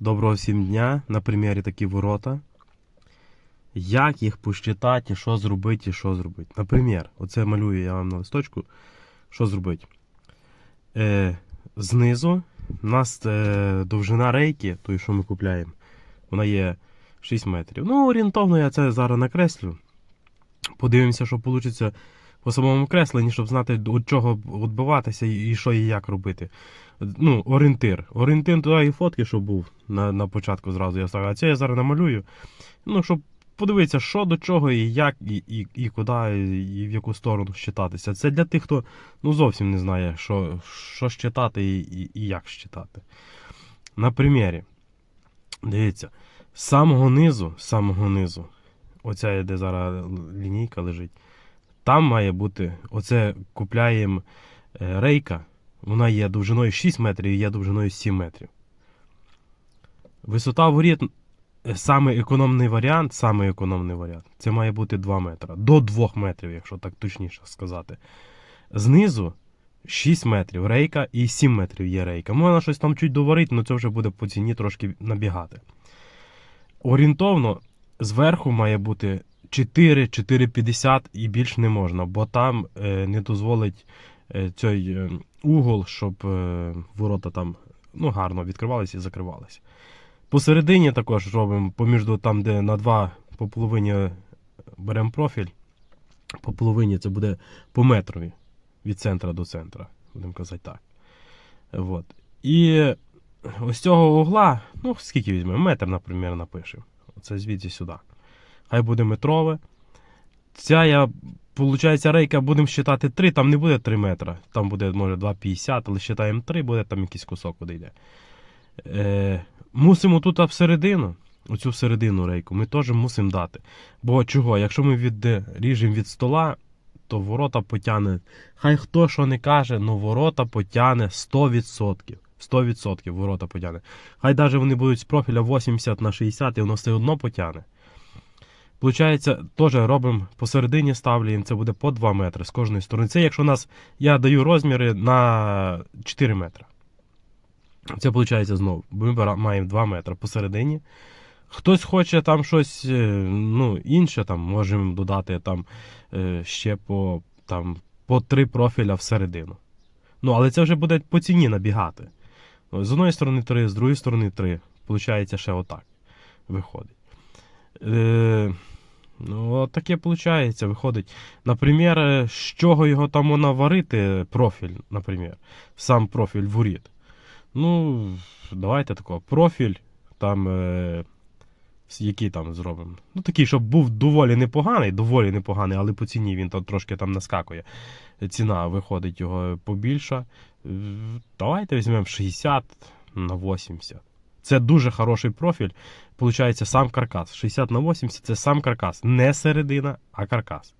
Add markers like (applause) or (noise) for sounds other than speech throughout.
Доброго всім дня. На примірі такі ворота. Як їх посчитати, що зробити, і що зробити. Наприклад, оце малюю я вам на листочку. Що зробити? Е, знизу у нас е, довжина рейки, тої, що ми купляємо, вона є 6 метрів. Ну, орієнтовно я це зараз накреслю. Подивимося, що вийде по самому кресленні, щоб знати, від чого відбиватися і що і як робити. Ну, орієнтир. Орієнтир туди і фотки, що був на, на початку зразу я ставив. А це я зараз намалюю. Ну, щоб подивитися, що до чого і як, і, і, і куди, і в яку сторону щитатися. Це для тих, хто ну, зовсім не знає, що, що щитати і, і, і як щитати. На примірі. Дивіться, з самого низу, з самого низу, оця де зараз лінійка лежить. Там має бути, оце купляємо е, рейка, вона є довжиною 6 метрів і є довжиною 7 метрів. Висота воріт, е, саме економний варіант, саме економний варіант, це має бути 2 метри. До 2 метрів, якщо так точніше сказати. Знизу 6 метрів рейка і 7 метрів є рейка. Можна щось там чуть доварити, але це вже буде по ціні трошки набігати. Орієнтовно зверху має бути 4, 4,50 і більш не можна, бо там е, не дозволить е, цей е, угол, щоб ворота там ну, гарно відкривалися і закривалися. Посередині також робимо поміж там, де на 2 по половині беремо профіль. По половині це буде по метрові від центра до центра, будемо казати так. Вот. І ось цього угла, ну скільки візьмемо? Метр, наприклад, напишемо. Оце звідси сюди. Хай буде метрове. Ця я, виходить, рейка будемо считати 3, там не буде 3 метра. Там буде, може, 2,50, але считаємо 3, буде там якийсь кусок куди. Е, мусимо тут всередину, оцю всередину рейку, ми теж мусимо дати. Бо чого? Якщо ми від, ріжемо від стола, то ворота потягне. Хай хто що не каже, але ворота потягне 100%. 100% ворота потягне. Хай навіть вони будуть з профіля 80 на 60 і воно все одно потягне. Получається, теж робимо посередині ставлюємо, це буде по 2 метри з кожної сторони. Це якщо у нас я даю розміри на 4 метри. Це виходить знову. Ми маємо 2 метри посередині. Хтось хоче там щось е, ну, інше, там, можемо додати там, е, ще по, там, по 3 профіля всередину. Ну, але це вже буде по ціні набігати. З одної сторони 3, з другої сторони 3. Получається ще отак. Виходить. Е, ну, от таке виходить, виходить. Наприклад, з чого його там можна варити, профіль, наприклад, сам профіль воріт. Ну, давайте такого. Профіль, там, е, який там зробимо. Ну, такий, щоб був доволі непоганий, доволі непоганий, але по ціні він там трошки там наскакує. Ціна виходить його побільша. Е, Давайте візьмемо 60 на 80. Це дуже хороший профіль. Получається сам каркас. 60 на 80 це сам каркас. Не середина, а каркас.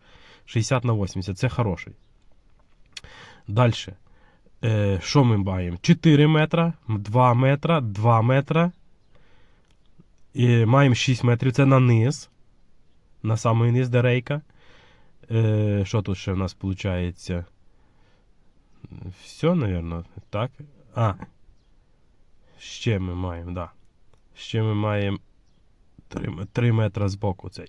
60 на 80 це хороший. Далі. Е, що ми маємо? 4 метра, 2 метра, 2 метра. І маємо 6 метрів. Це на низ. На самий низ де рейка. Е, що тут ще в нас виходить? Все, мабуть, так. А. Ще ми маємо, да. Ще ми маємо 3, 3 метри з боку цей.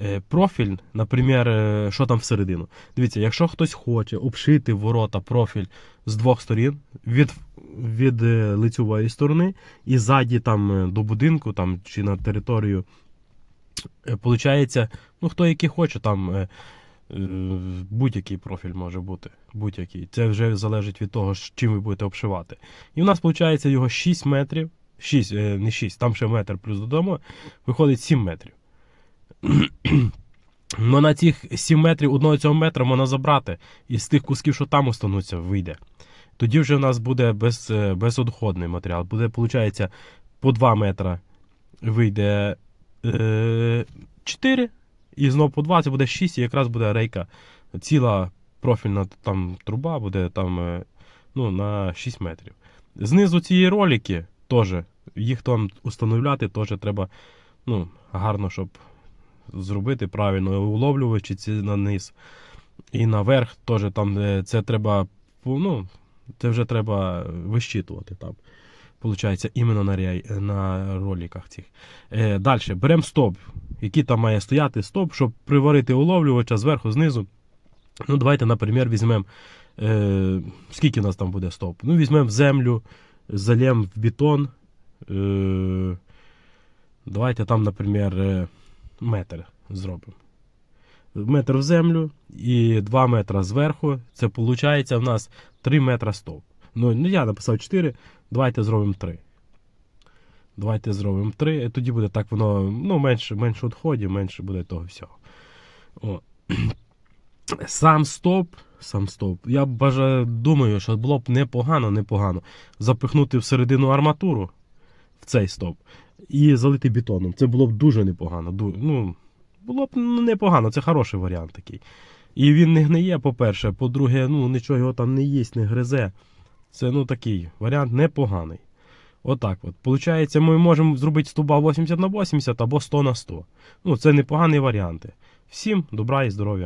Е, профіль, наприклад, е, що там всередину. Дивіться, якщо хтось хоче обшити ворота профіль з двох сторін, від, від е, лицевої сторони і ззаді там до будинку там, чи на територію, получається, ну хто який хоче, там будь-який профіль може бути. Будь-який. Це вже залежить від того, чим ви будете обшивати. І в нас виходить його 6 метрів. 6, е, не 6, там ще метр плюс додому, виходить 7 метрів. (clears throat) Ну на цих 7 метрів одного цього метра можна забрати, і з тих кусків, що там остануться, вийде. Тоді вже в нас буде без, е, безодходний матеріал. Буде, виходить, по 2 метра вийде е, 4, і знову по 2 це буде 6, і якраз буде рейка. Ціла профільна там труба буде там е, ну, на 6 метрів. Знизу цієї ролики теж, їх там установляти теж треба ну, гарно, щоб зробити правильно уловлювачі ці на низ. І наверх теж там е, це треба, ну, це вже треба вищитувати там. Получається, іменно на, на роликах цих. Е, Далі, беремо стоп, який там має стояти стоп, щоб приварити уловлювача зверху, знизу. Ну, давайте, наприклад, візьмемо. Е, скільки у нас там буде стоп? Ну, візьмемо землю, залємо в бетон. Е, давайте там, наприклад, е, метр зробимо. Метр в землю і 2 метра зверху. Це виходить в нас 3 метра стоп. Ну, ну я написав 4, давайте зробимо 3. Давайте зробимо 3. Тоді буде так воно ну, менше, менше відходів, менше буде того всього. О. (clears throat) Сам стоп, сам стоп. Я бажаю, думаю, що було б непогано, непогано запихнути всередину арматуру в цей стоп і залити бетоном. Це було б дуже непогано. Ну, було б непогано, це хороший варіант такий. І він не гниє, по-перше. По-друге, ну, нічого його там не їсть, не гризе. Це ну такий варіант непоганий. Отак от. Получається, ми можемо зробити стуба 80 на 80 або 100 на 100. Ну, це непогані варіанти. Всім добра і здоров'я.